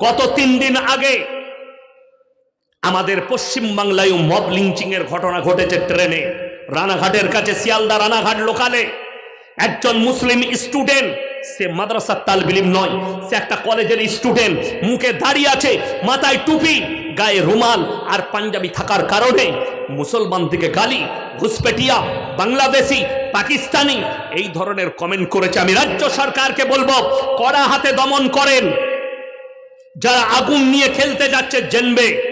গত তিন দিন আগে আমাদের পশ্চিম বাংলায় মব লিঞ্চিং এর ঘটনা ঘটেছে ট্রেনে। রানাঘাটের কাছে, শিয়ালদা রানাঘাট লোকালে। একজন মুসলিম স্টুডেন্ট, সে মাদ্রাসার তালবিলিম নয়, সে একটা কলেজের স্টুডেন্ট, মুখে দাড়ি আছে, মাথায় টুপি, গায়ে রুমাল আর পাঞ্জাবি থাকার কারণে মুসলমান দিকে গালি ঘুসপেটিয়া বাংলাদেশি, পাকিস্তানি, এই ধরনের কমেন্ট করেছে। আমি রাজ্য সরকারকে বলব, কড়া হাতে দমন করেন। যারা আগুন নিয়ে খেলতে যাচ্ছে, জেনবে।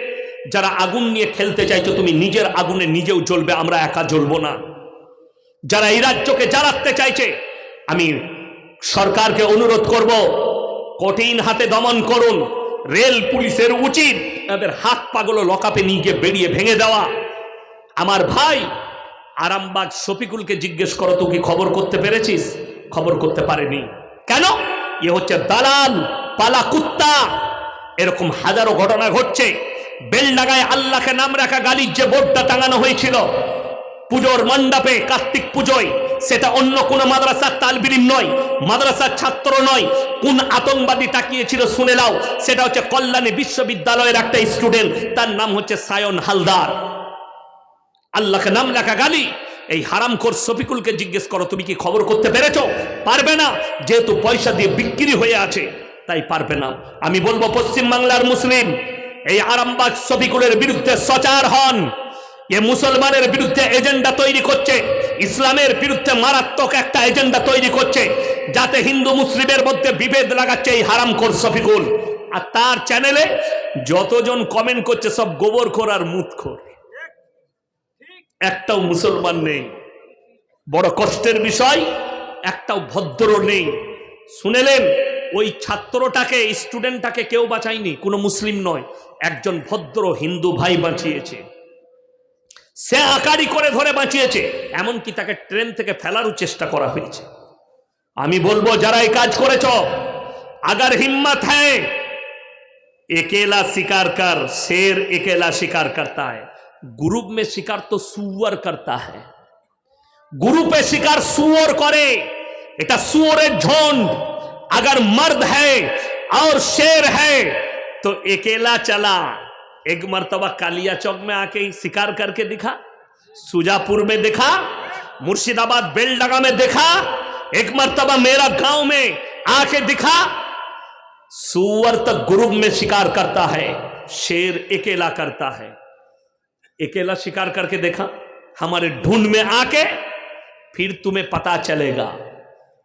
যারা আগুন নিয়ে খেলতে চাইছো, তুমি নিজের আগুনে নিজেও জ্বলবে, আমরা একা জ্বলবো না। যারা এই রাজ্যকে জ্বালাতে চাইছে, আমি সরকারকে অনুরোধ করব, কঠিন হাতে দমন করুন। রেল পুলিশের উচিত, তাদের হাত পাগলো লকাপে নিয়ে গিয়ে বেরিয়ে ভেঙে দেওয়া। আমার ভাই আরামবাগ শফিকুলকে জিজ্ঞেস করো, তুই কি খবর করতে পেরেছিস? খবর করতে পারেনি। কেন? এ হচ্ছে দালাল, পালা কুত্তা। এরকম হাজারো ঘটনা ঘটছে। বেলডাগায় আল্লাহকে নাম রাখা গালির যে বোর্ডটা টাঙানো হয়েছিল, পুজোর মণ্ডপে কার্তিক পুজোয়, সেটা অন্য কোন মাদ্রাসার তালবিরিম নয়, মাদ্রাসার ছাত্র নয়, কোন আতঙ্কবাদী তাকিয়েছিল শুনে নাও, সেটা হচ্ছে কল্যাণী বিশ্ববিদ্যালয়ের একটা স্টুডেন্ট, তার নাম হচ্ছে সায়ন হালদার। আল্লাহকে নাম লেখা গালি, এই হারামখোর শফিকুলকে জিজ্ঞেস করো, তুমি কি খবর করতে পেরেছ? পারবে না, যেহেতু পয়সা দিয়ে বিক্রি হয়ে আছে। তাই পারবে না। আমি বলব, পশ্চিম বাংলার মুসলিম, এই আরামবাগ শফিকুলের বিরুদ্ধে সচার হন। এ মুসলমানের বিরুদ্ধে এজেন্ডা তৈরি করছে। ইসলামের বিরুদ্ধে মারাত্মক একটা এজেন্ডা তৈরি করছে, যাতে হিন্দু মুসলিমের মধ্যে বিভেদ লাগাচ্ছে এই হারামখোর শফিকুল আর তার চ্যানেলে যতজন কমেন্ট করছে, সব গোবরখোর আর মুতখোর একটাও মুসলমান নেই। বড় কষ্টের বিষয়, একটাও ভদ্র নেই। শুনেলেন ওই ছাত্রটাকে স্টুডেন্টটাকে কেউ বাঁচায়নি, কোনো মুসলিম নয়, একজন ভদ্র হিন্দু ভাই বাঁচিয়েছে। সে আকারি করে ধরে বাঁচিয়েছে, এমনকি তাকে ট্রেন থেকে ফেলারও চেষ্টা করা হয়েছে। আমি বলব, যারা এই কাজ করেছ, আগার হিম্মত হ্যাঁ একেলা শিকার কর, শের একেলা শিকার करता है গ্রুপ মে শিকার তো সুয়ার करता है গ্রুপে শিকার सुअर করে, এটা সুয়রের ঝন্ড अगर मर्द है और शेर है तो अकेला चला। एक मर्तबा कालिया चौक में आके शिकार करके दिखा, सुजापुर में देखा, मुर्शिदाबाद बेलडगा में देखा, एक मर्तबा मेरा गाँव में आके दिखा सुअर तक ग्रुप में शिकार करता है, शेर अकेला करता है। अकेला शिकार करके देखा, हमारे ढूंढ में आके फिर तुम्हें पता चलेगा।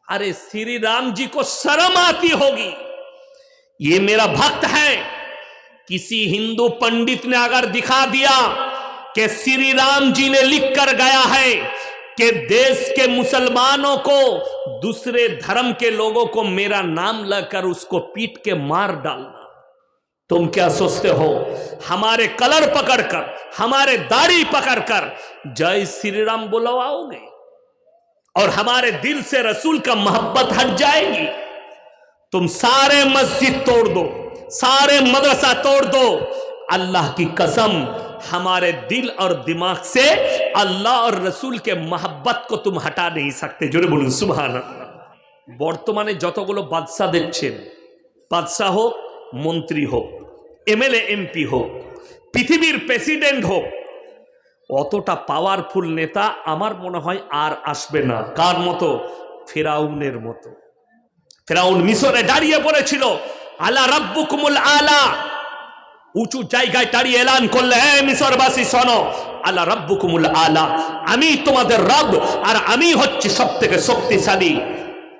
अरे श्री राम जी को शर्म आती होगी। ये मेरा भक्त है। किसी हिंदू पंडित ने अगर दिखा दिया कि श्री राम जी ने लिख कर गया है कि देश के मुसलमानों को, दूसरे धर्म के लोगों को मेरा नाम लगकर उसको पीट के मार डालना। तुम क्या सोचते हो? हमारे कलर पकड़कर, हमारे दाढ़ी पकड़कर जय श्री राम बुलवाओगे? और हमारे दिल से रसूल का मोहब्बत हट जाएगी तुम सारे मस्जिद तोड़ दो सारे मदरसा तोड़ दो अल्लाह की कसम हमारे दिल और दिमाग से अल्लाह और रसूल के मोहब्बत को तुम हटा नहीं सकते জোরে বলুন সুবহান বর্তমানে যতগুলো বাদশা দেখছেন বাদশাহ হোক মন্ত্রী হোক এমএলএ এমপি হোক পৃথিবীর প্রেসিডেন্ট হোক অতটা পাওয়ারফুল নেতা আমার মনে হয় আর আসবে না। কার মতো? ফেরাউনের মতো। ফেরাউন মিশরে দাঁড়িয়ে পড়েছিল। আলা রাব্বুকুমুল আলা। উঁচু জায়গায় দাঁড়িয়ে এলান করলে হ্যাঁ মিশরবাসী, শোনো, আলা রাব্বুকুমুল আলা। আমি তোমাদের রব, আর আমি হচ্ছে সব থেকে শক্তিশালী।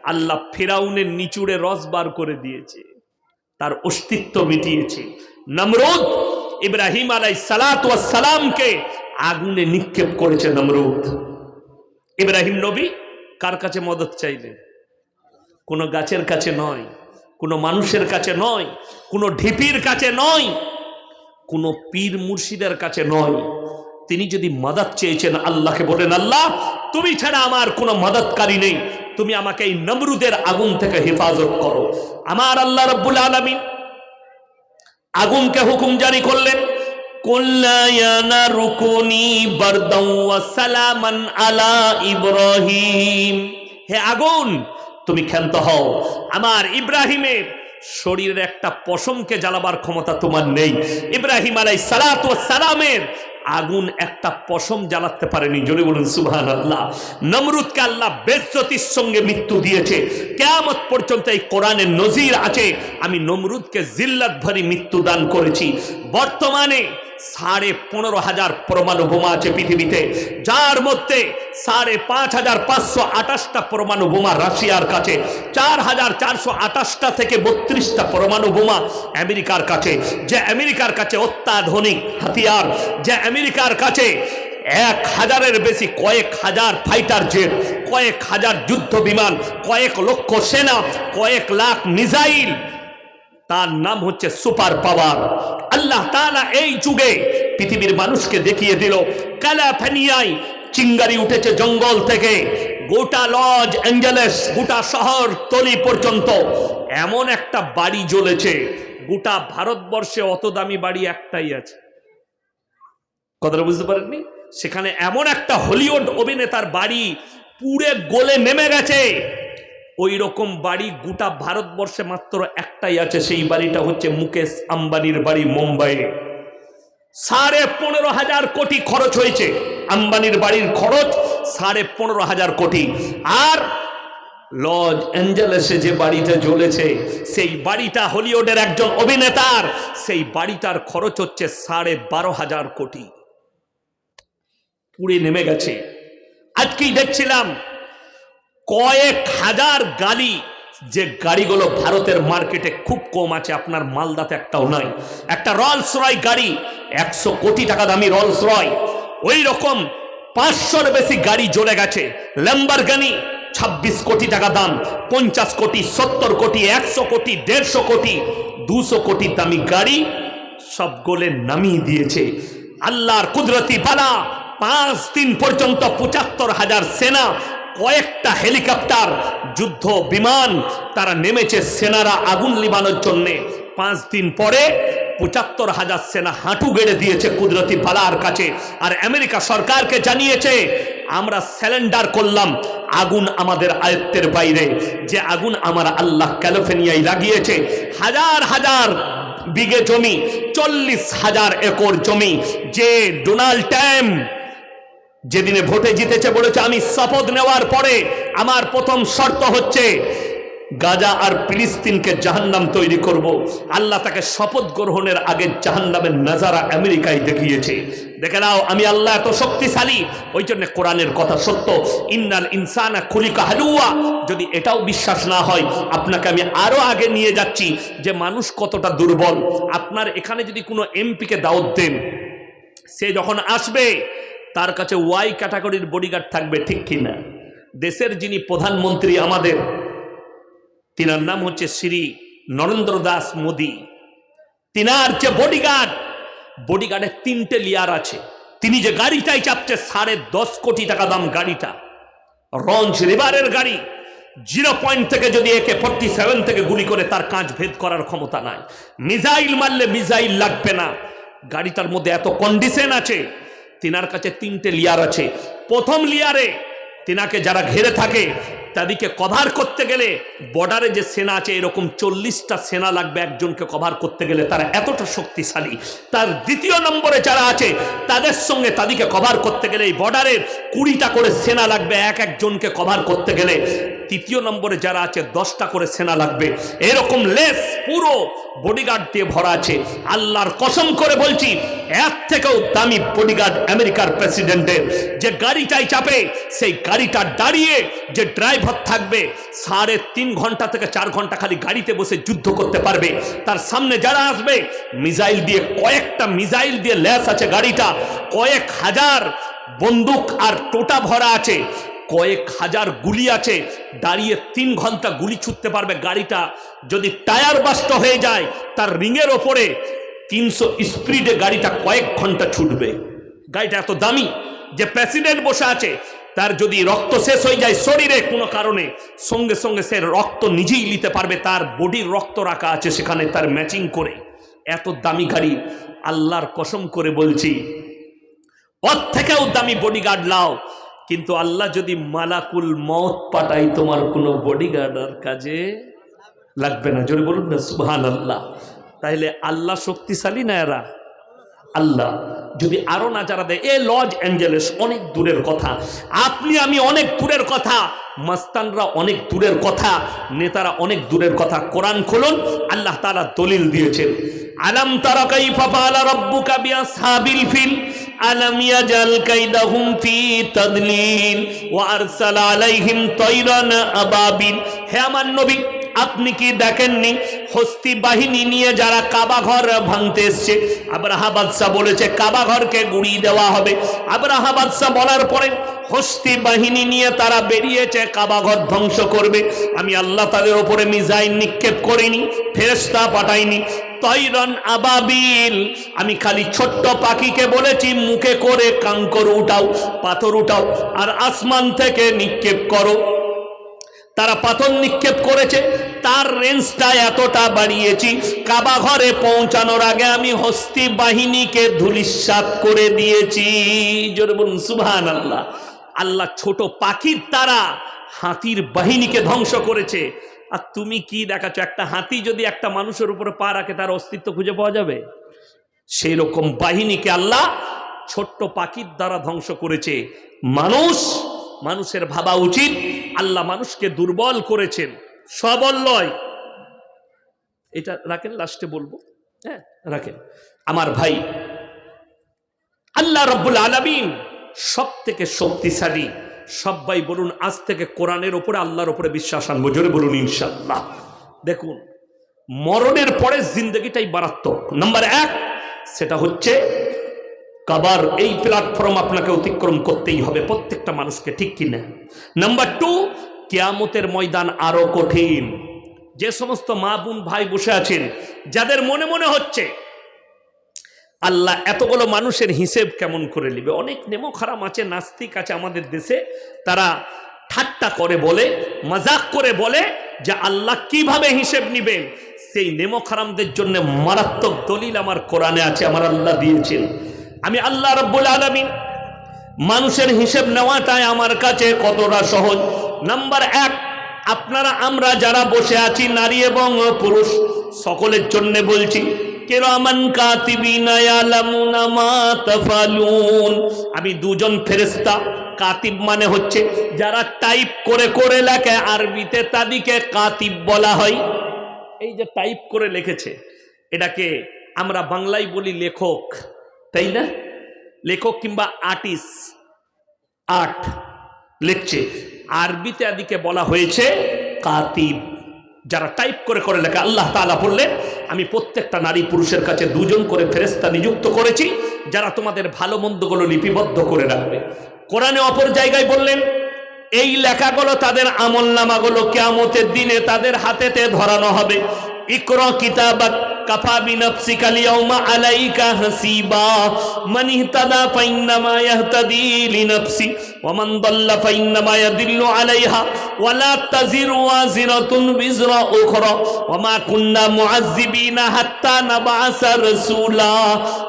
আল্লাহ ফেরাউনের নিচুড়ে রস বার করে দিয়েছে। তার অস্তিত্ব মিটিয়েছে। নমরুদ ইব্রাহিম আলাই সালামকে আগুনে নিক্ষেপ করেছে নমরুদ। ইব্রাহিম নবী কার কাছে মদত চাইলেন? কোনো গাছের কাছে নয়, কোনো মানুষের কাছে নয়, কোনো ঢিপির কাছে নয়, কোনো পীর মুর্শিদের কাছে নয়। তিনি যদি মদত চেয়েছেন আল্লাহকে বলেন, আল্লাহ, তুমি ছাড়া আমার কোনো মদতকারী নেই। তুমি আমাকে এই নমরুদের আগুন থেকে হেফাজত করো। আমার আল্লাহ রব্বুল আলমিন আগুনকে হুকুম জারি করলেন। ইব্রাহিম। হে আগুন, তুমি ক্ষান্ত হও। আমার ইব্রাহিমের শরীরের একটা পশমকে জ্বালাবার ক্ষমতা তোমার নেই। ইব্রাহিম আলাই সালাত সালামের আগুন একটা পশম জ্বালাতে পারেনি। জোরে বলুন সুহান আল্লাহ নমরুদকে আল্লাহ বেজ্জতির সঙ্গে মৃত্যু দিয়েছে। কেয়ামত পর্যন্ত এই কোরআনের নজির আছে। আমি নমরুদকে জিল্লাত ভরি মৃত্যু দান করেছি। বর্তমানে সাড়ে পনেরো হাজার পরমাণু বোমা আছে পৃথিবীতে। যার মধ্যে সাড়ে পাঁচ হাজার পাঁচশো আঠাশটা পরমাণু বোমা রাশিয়ার কাছে, চার হাজার চারশো আঠাশটা থেকে বত্রিশটা পরমাণু বোমা আমেরিকার কাছে। যে আমেরিকার কাছে অত্যাধুনিক হাতিয়ার, যে আমেরিকার কাছে এক হাজারের বেশি, কয়েক হাজার ফাইটার জেট, কয়েক হাজার যুদ্ধ বিমান, কয়েক লক্ষ সেনা, কয়েক লাখ মিসাইল। তার নাম হচ্ছে সুপার পাওয়ার। আল্লাহ তাআলা এই যুগে পৃথিবীর মানুষকে দেখিয়ে দিল ক্যালাফেনিয়ায় চিঙ্গারি উঠেছে জঙ্গল থেকে। গোটা লজ অ্যাঞ্জেলেস, গোটা শহর তলি পর্যন্ত। এমন একটা বাড়ি জ্বলেছে, গোটা ভারতবর্ষে অত দামি বাড়ি একটাই আছে। কথাটা বুঝতে পারেননি? সেখানে এমন একটা হলিউড অভিনেতার বাড়ি পুরে গোলে নেমে গেছে। ওই রকম বাড়ি গোটা ভারতবর্ষে মাত্র একটাই আছে, সেই বাড়িটা হচ্ছে মুকেশ আম্বানির বাড়ি মুম্বাইয়ে সাড়ে পনেরো হাজার কোটি খরচ হয়েছে আম্বানির বাড়ির খরচ, সাড়ে পনেরো হাজার কোটি। আর লজ অ্যাঞ্জেলেসে যে বাড়িটা জ্বলেছে, সেই বাড়িটা হলিউডের একজন অভিনেতার, সেই বাড়িটার খরচ হচ্ছে সাড়ে বারো হাজার কোটি। পুড়ে নেমে গেছে। আজকেই দেখছিলাম কয়েক হাজার গাড়ি যে গাড়িগুলো ভারতের মার্কেটে খুব কম আছে, আপনার মালদাতে একটাও নাই। একটা রলস রয় গাড়ি, একশো কোটি টাকা দামি রলস রয় ওই রকম পাঁচশোর বেশি গাড়ি জ্বলে গেছে। ল্যাম্বারগানি ছাব্বিশ কোটি টাকা দাম, পঞ্চাশ কোটি, সত্তর কোটি, একশো কোটি, দেড়শো কোটি, দুশো কোটি দামি গাড়ি সব গোলে নামিয়ে দিয়েছে। আল্লাহর কুদরতি পালা পাঁচ দিন পর্যন্ত পঁচাত্তর হাজার সেনা কয়েকটা হেলিকপ্টার, যুদ্ধ, বিমান, তারা নেমেছে সেনারা আগুন লিবানোর জন্যে। পাঁচ দিন পরে পঁচাত্তর হাজার সেনা হাঁটু গেড়ে দিয়েছে কুদরতি পালার কাছে। আর আমেরিকা সরকারকে জানিয়েছে, আমরা স্যালেন্ডার করলাম আগুন আমাদের আয়ত্তের বাইরে। যে আগুন আমার আল্লাহ ক্যালিফোর্নিয়ায় লাগিয়েছে, হাজার হাজার বিঘে জমি, চল্লিশ হাজার একর জমি, যে ডোনাল্ড ট্যাম্প যেদিনে ভোটে জিতেছে বলেছে, আমি শপথ নেওয়ার পরে আমার প্রথম শর্ত হচ্ছে গাজা আর ফিলিস্তিনকে জাহান্নাম তৈরি করব। আল্লাহ তাকে শপথ গ্রহণের আগে জাহান্নামের নাজারা আমেরিকায় দেখিয়েছে। দেখে নাও, আমি আল্লাহ এত শক্তিশালী, ওই জন্য কোরআনের কথা সত্য, ইন্নাল ইনসানা খুলিকা হালুয়া। যদি এটাও বিশ্বাস না হয়, আপনাকে আমি আরও আগে নিয়ে যাচ্ছি যে মানুষ কতটা দুর্বল। আপনার এখানে যদি কোনো এমপিকে দাওয়াত দেন, সে যখন আসবে তার কাছে ওয়াই ক্যাটাগরির বডিগার্ড থাকবে, ঠিক কিনা? দেশের যিনি প্রধানমন্ত্রী আমাদের, তিনার নাম হচ্ছে শ্রী নরেন্দ্র দাস মোদী। তিনার যে বডিগার্ড বডিগার্ডের তিনটে লিয়ার আছে। তিনি যে গাড়িটাই চাপছে, সাড়ে দশ কোটি টাকা দাম গাড়িটা। রঞ্জ রিভারের গাড়ি জিরো পয়েন্ট থেকে যদি একে ফোর্টি সেভেন থেকে গুলি করে তার কাঁচ ভেদ করার ক্ষমতা নাই। মিসাইল মারলে মিসাইল লাগবে না। গাড়িটার মধ্যে এত কন্ডিশন আছে তিনার কাছে তিনটে লিয়ার আছে। প্রথম লিয়ারে তিনাকে যারা ঘেরে থাকে তাদেরকে কভার করতে গেলে বর্ডারে যে সেনা আছে, এরকম চল্লিশটা সেনা লাগবে একজনকে কভার করতে গেলে। তারা এতটা শক্তিশালী। তার দ্বিতীয় নম্বরে যারা আছে, তাদের সঙ্গে তাদেরকে কভার করতে গেলে এই বর্ডারের কুড়িটা করে সেনা লাগবে এক একজনকে কভার করতে গেলে। তৃতীয় নম্বরে যারা আছে, দশটা করে সেনা লাগবে। এরকম লেস পুরো বডিগার্ড দিয়ে ভরা আছে। আল্লাহর কসম করে বলছি, এর থেকেও দামি বডিগার্ড আমেরিকার প্রেসিডেন্টের যে গাড়িটাই চাপে, সেই গাড়িটা দাঁড়িয়ে যে ড্রাইভার থাকবে। সাড়ে তিন ঘণ্টা থেকে চার ঘণ্টা খালি গাড়িতে বসে যুদ্ধ করতে পারবে। তার সামনে যারা আসবে, মিসাইল দিয়ে কয়েকটা মিসাইল দিয়ে ল্যাস আছে গাড়িটা। কয়েক হাজার বন্দুক আর টোটা ভরা আছে। কয়েক হাজার গুলি আছে। দাঁড়িয়ে তিন ঘণ্টা গুলি ছুটতে পারবে গাড়িটা। যদি টায়ার বাস্ট হয়ে যায়, তার রিংয়ের ওপরে তিনশো স্পিডে গাড়িটা কয়েক ঘণ্টা ছুটবে। গাড়িটা এত দামি যে প্রেসিডেন্ট বসে আছে। তার যদি রক্ত শেষ হয়ে যায় শরীরে কোনো কারণে, সঙ্গে সঙ্গে সে রক্ত নিজেই নিতে পারবে, তার বডির রক্ত রাখা আছে সেখানে তার ম্যাচিং করে। এত দামি গাড়ি, আল্লাহর কসম করে বলছি। ওর থেকেও দামি বডিগার্ড লাও কিন্তু আল্লাহ যদি মালাকুল মত পাঠাই তোমার কোনো বডিগার্ডার কাজে লাগবে না। জোরে বলুন না সুবহান আল্লাহ তাইলে আল্লাহ শক্তিশালী না এরা? আল্লাহ। যদি আরও না যারা দেয়, এ লস অ্যাঞ্জেলেস, অনেক দূরের কথা। আপনি, আমি অনেক দূরের কথা। মাস্তানরা অনেক দূরের কথা। নেতারা অনেক দূরের কথা। কোরআন খুলুন, আল্লাহ তাআলা দলিল দিয়েছেন। আলাম তারা বিআসহাবিল ফিল। হে আমার নবী আপনি কি দেখেননি? হস্তি বাহিনী নিয়ে যারা কাবা ঘর ভাঙতে এসছে, আবরাহা বাদশাহ বলেছে কাবা ঘরকে গুড়িয়ে দেওয়া হবে। আবরাহা বাদশাহ বলার পরে হস্তি বাহিনী নিয়ে তারা বেরিয়েছে কাবা ঘর ধ্বংস করবে। আমি আল্লাহ তাদের ওপরে মিজাইল নিক্ষেপ করিনি ফেরেস্তা পাঠাইনি। তৈরন আবাবিল, আমি খালি ছোট্ট পাখিকে বলেছি, মুখে করে কাঙ্কর উঠাও, পাথর উঠাও, আর আসমান থেকে নিক্ষেপ করো। তারা পাথর নিক্ষেপ করেছে, তার রেঞ্জটা এতটা বাড়িয়েছি। কাবা ঘরে পৌঁছানোর আগে আমি হস্তি বাহিনীকে ধুলিস্বাত করে দিয়েছি। সুবহান আল্লাহ আল্লাহ ছোট পাখির তারা হাতির বাহিনীকে ধ্বংস করেছে। আর তুমি কি দেখাচ্ছ? একটা হাতি যদি একটা মানুষের উপরে পা রাখে, তার অস্তিত্ব খুঁজে পাওয়া যাবে? সেই রকম বাহিনীকে আল্লাহ ছোট্ট পাখির দ্বারা ধ্বংস করেছে। মানুষ, মানুষের ভাবা উচিত। আল্লাহ মানুষকে দুর্বল করেছেন সবল নয় এটা রাখেন, লাস্টে বলব। হ্যাঁ রাখেন। আমার ভাই, আল্লাহ রব্বুল আলমিন সব থেকে শক্তিশালী। সবাই বলুন, আজ থেকে কোরআনের ওপরে, আল্লাহর ওপরে বিশ্বাস আনব। জোরে বলুন ইনশাল্লাহ দেখুন, মরণের পরে জিন্দগিটাই মারাত্মক। নাম্বার এক, সেটা হচ্ছে কাবার, এই প্ল্যাটফর্ম আপনাকে অতিক্রম করতেই হবে, প্রত্যেকটা মানুষকে, ঠিক কিনা নাম্বার টু কেয়ামতের ময়দান আরও কঠিন। যে সমস্ত মা বোন, ভাই বসে আছেন, যাদের মনে মনে হচ্ছে, আল্লাহ এতগুলো মানুষের হিসেব কেমন করে নিবে? অনেক নেমো খারাপ আছে, নাস্তিক আছে আমাদের দেশে, তারা ঠাট্টা করে বলে, মজাক করে বলে যে আল্লাহ কীভাবে হিসেব নিবেন? সেই নেমো খারামদের জন্য মারাত্মক দলিল আমার কোরআনে আছে, আমার আল্লাহ দিয়েছেন। আমি আল্লাহ রব্বুল আলমিন মানুষের হিসেব নেওয়াটাই আমার কাছে কতটা সহজ। নাম্বার এক, আপনারা, আমরা যারা বসে আছি, নারী এবং পুরুষ, সকলের জন্য বলছি আমি দুজন ফেরেশতা, কাতিব মানে হচ্ছে যারা টাইপ করে করে লেখে, আরবিতে তাদিকে কাতিব বলা হয়। এই যে টাইপ করে লিখেছে, এটাকে আমরা বাংলায় বলি লেখক। তাই না লেখক কিংবা আর্টিস্ট আর্ট লিখছে আরবিতে আদিকে বলা হয়েছে কাতিব যারা টাইপ করে করে লেখা আল্লাহ তাআলা বললেন আমি প্রত্যেকটা নারী পুরুষের কাছে দুজন করে ফেরেস্তা নিযুক্ত করেছি যারা তোমাদের ভালো মন্দগুলো লিপিবদ্ধ করে রাখবে কোরআনে অপর জায়গায় বললেন এই লেখাগুলো তাদের আমল নামাগুলো কেয়ামতের দিনে তাদের হাতেতে ধরানো হবে ইকর কিতাবাক কাফা বিনফসিকা লিয়াউমা আলাইকা হাসিবা। মান ইহতাদা ফাইন্নামা ইয়াহতাদি লিনফসি, ওয়া মান দাল্লা ফাইন্নামা ইয়াদিল্লু আলাইহা, ওয়া লা তাজিরু ওয়াজিরাতুন বিজরা উখরা, ওয়া মা কুন্না মুআযযিবিনা হাত্তা নাবআসা রাসূলা।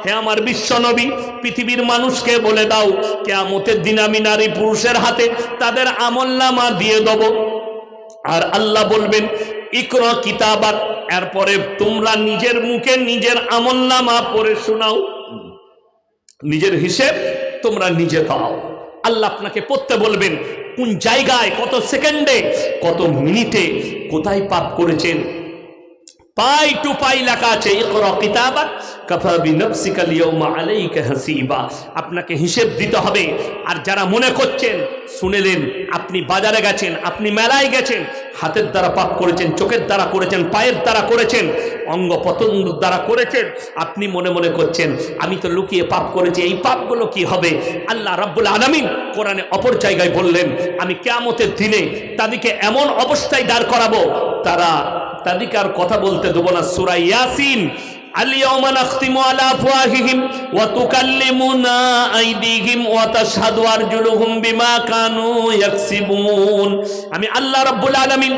হে আমার বিশ্বনবী, পৃথিবীর মানুষকে বলে দাও, কিয়ামতের দিন আমি নারী পুরুষের হাতে তাদের আমলনামা দিয়ে দেব। আর আল্লাহ বলবেন, ইকর কিতাবাক এরপরে তোমরা নিজের মুখে নিজের আমলনামা পড়ে শোনাও। নিজের হিসেব তোমরা নিজে দাও। আল্লাহ আপনাকে পড়তে বলবেন, কোন জায়গায়, কত সেকেন্ডে, কত মিনিটে কোথায় পাপ করেছেন? পাই টু পাই লেখা আছে আপনাকে হিসেব দিতে হবে। আর যারা মনে করছেন শুনেলেন আপনি বাজারে গেছেন, আপনি মেলায় গেছেন হাতের দ্বারা পাপ করেছেন, চোখের দ্বারা করেছেন, পায়ের দ্বারা করেছেন অঙ্গ পতঙ্গ দ্বারা করেছেন। আপনি মনে মনে করছেন, আমি তো লুকিয়ে পাপ করেছি, এই পাপগুলো কি হবে? আল্লাহ রাব্বুল আলমিন কোরআনে অপর জায়গায় বললেন, আমি কেয়ামতের দিনে তাদেরকে এমন অবস্থায় দাঁড় করাবো, তারা তাদেরকে আর কথা বলতে দেবো না। সুরাই ইয়াসিন اليوم نختم على أفواههم وتكلمنا أيديهم وتشهد أرجلهم بما كانوا يكسبون আমি আল্লাহ রাব্বুল আলামিন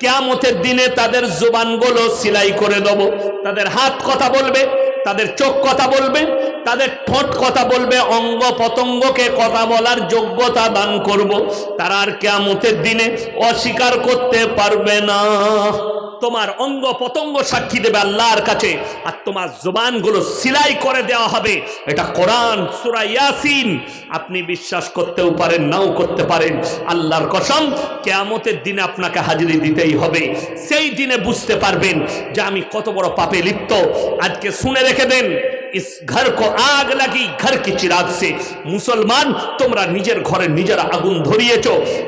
কিয়ামতের দিনে তাদের জুবানগুলো সিলাই করে দেব তাদের হাত কথা বলবে তাদের চোখ কথা বলবে তাদের ঠোঁট কথা বলবে অঙ্গ পতঙ্গকে কথা বলার যোগ্যতা দান করব তারা আর কেয়ামতের দিনে অস্বীকার করতে পারবে না তোমার অঙ্গ পতঙ্গ সাক্ষী দেবে আল্লাহর কাছে, আর তোমার জবানগুলো সিলাই করে দেওয়া হবে। এটা কোরআন সুরাইয়াসিন আপনি বিশ্বাস করতেও পারেন, নাও করতে পারেন। আল্লাহর কসম, কেয়ামতের দিনে আপনাকে হাজিরি দিতেই হবে। সেই দিনে বুঝতে পারবেন যে আমি কত বড় পাপে লিপ্ত। আজকে শুনে রেখে দেন ইস ঘর কো আগ লাগি ঘর কি চিরাগ সে মুসলমান তোমরা নিজের ঘরে নিজের আগুন ধরিয়েছ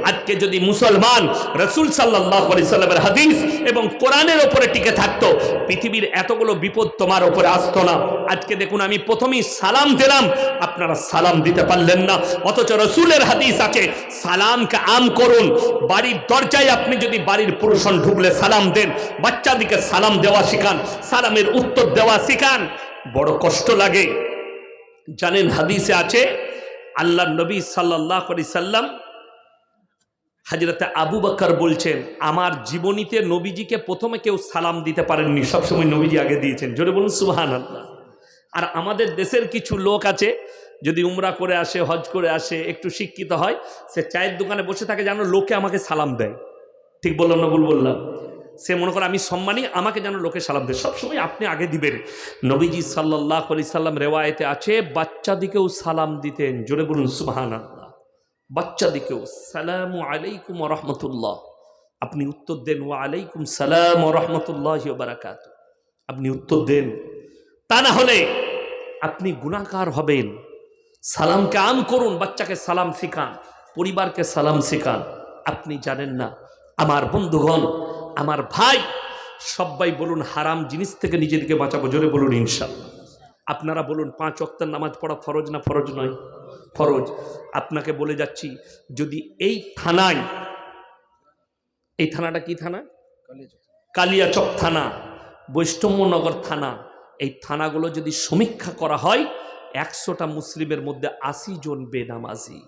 আজকে যদি মুসলমান রসুল সাল্লাহ সাল্লামের হাদিস এবং কোরআনের ওপরে টিকে থাকতো পৃথিবীর এতগুলো বিপদ তোমার ওপরে আসতো না আজকে দেখুন আমি প্রথমেই সালাম দিলাম, আপনারা সালাম দিতে পারলেন না। অথচ রসুলের হাদিস আছে, সালামকে আম করুন। বাড়ির দরজায় আপনি যদি বাড়ির পুরুষণ ঢুকলে সালাম দেন, বাচ্চাদিকে সালাম দেওয়া শেখান, সালামের উত্তর দেওয়া শেখান। বড় কষ্ট লাগে। জানেন হাদিসে আছে আল্লাহ নবী সাল্লাহ আলি সাল্লাম হাজরতে আবু বকর বলছেন, আমার জীবনীতে নবীজিকে প্রথমে কেউ সালাম দিতে পারেননি, সবসময় নবীজি আগে দিয়েছেন। জোরে বলুন সুহান আল্লাহ আর আমাদের দেশের কিছু লোক আছে, যদি উমরা করে আসে, হজ করে আসে, একটু শিক্ষিত হয়, সে চায়ের দোকানে বসে থাকে, যেন লোকে আমাকে সালাম দেয়। ঠিক বললাম না ভুল বললাম? সে মনে করে, আমি সম্মানী, আমাকে যেন লোকে সালাম দেয়। সবসময় আপনি আগে দিবেন। নবীজি সাল্লাহ আলি সাল্লাম রেওয়ায়তে আছে, বাচ্চাদিকেও সালাম দিতেন। জোরে বলুন সুবাহান আল্লাহ বাচ্চাদিকেও, সালাম আলাইকুম রহমতুল্লাহ। আপনি উত্তর দেন, ওয়া আলাইকুম সালাম রহমতুল্লাহ বারাকাত। আপনি উত্তর দেন, তা না হলে আপনি গুণাকার হবেন। সালামকে আম করুন, বাচ্চাকে সালাম শিখান, পরিবারকে সালাম শিখান। আপনি জানেন না, আমার বন্ধুগণ আমার ভাই, সবাই বলুন হারাম জিনিস থেকে নিজেদেরকে বাঁচাবো, জোরে বলুন ইনশাল্লাহ। আপনারা বলুন পাঁচ অক্তের নামাজ পড়া ফরজ না ফরজ নয়? ফরজ। আপনাকে বলে যাচ্ছি, যদি এই থানায়, এই থানাটা কি থানা? কালিয়াচক থানা বৈষ্ণবনগর থানা, এই থানাগুলো যদি সমীক্ষা করা হয়, একশোটা মুসলিমের মধ্যে আশি জন বেনামাজি।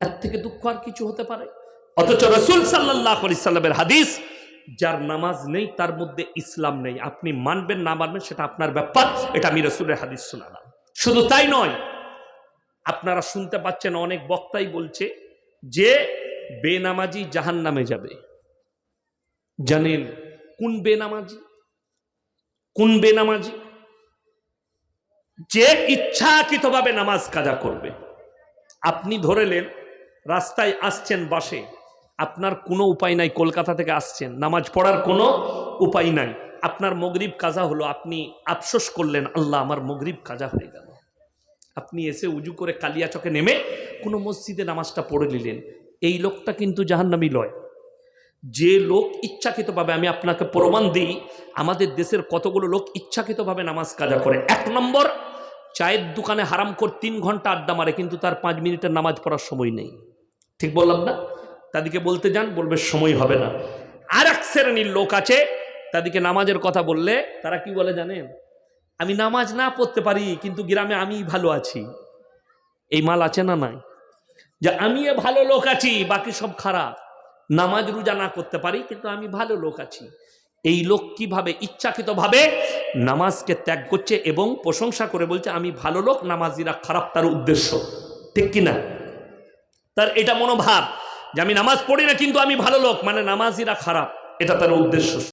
এর থেকে দুঃখ আর কিছু হতে পারে? অথচ রসুল সাল্লাহ আলি সাল্লামের হাদিস যার নামাজ নেই, তার মধ্যে ইসলাম নেই। আপনি মানবেন, না মানবেন, সেটা আপনার ব্যাপার। এটা আমি রসুলের হাদিস শোনালাম। শুধু তাই নয়, আপনারা শুনতে পাচ্ছেন অনেক বক্তাই বলছে যে, বেনামাজি জাহান নামে যাবে। জানেন কোন বেনামাজি? কোন বেনামাজি? যে ইচ্ছাকৃতভাবে নামাজ কাজা করবে। আপনি ধরেলেন রাস্তায় আসছেন বাসে আপনার কোনো উপায় নাই, কলকাতা থেকে আসছেন। নামাজ পড়ার কোনো উপায় নাই। আপনার মগরিব কাজা হলো, আপনি আফসোস করলেন, আল্লাহ আমার মগরিব কাজা হয়ে গেল। আপনি এসে উজু করে কালিয়াচকে নেমে কোনো মসজিদে নামাজটা পড়ে নিলেন। এই লোকটা কিন্তু জাহান্নামি লয়। যে লোক ইচ্ছাকৃতভাবে আমি আপনাকে প্রমাণ দিই, আমাদের দেশের কতগুলো লোক ইচ্ছাকৃতভাবে নামাজ কাজা করে। এক নম্বর, চায়ের দোকানে হারাম কর তিন ঘণ্টা আড্ডা মারে, কিন্তু তার পাঁচ মিনিটের নামাজ পড়ার সময় নেই। ঠিক বললাম না? তাদেরকে বলতে যান, বলবে সময় হবে না। আর এক শ্রেণির লোক আছে, তাদেরকে নামাজের কথা বললে, তারা কি বলে জানেন? আমি নামাজ না পড়তে পারি, কিন্তু গ্রামে আমি ভালো আছি। এই মাল আছে না নাই? যে আমি ভালো লোক আছি, বাকি সব খারাপ। নামাজ রোজা না করতে পারি, কিন্তু আমি ভালো লোক আছি। এই লোক কীভাবে ইচ্ছাকৃতভাবে নামাজকে ত্যাগ করছে এবং প্রশংসা করে বলছে, আমি ভালো লোক, নামাজিরা খারাপ, তার উদ্দেশ্য। ঠিক কিনা? তার এটা মনোভাব। যে আমি নামাজ পড়ি না, কিন্তু আমি ভালো লোক। মানে নামাজিরা খারাপ। এটা তার উদ্দেশ্য।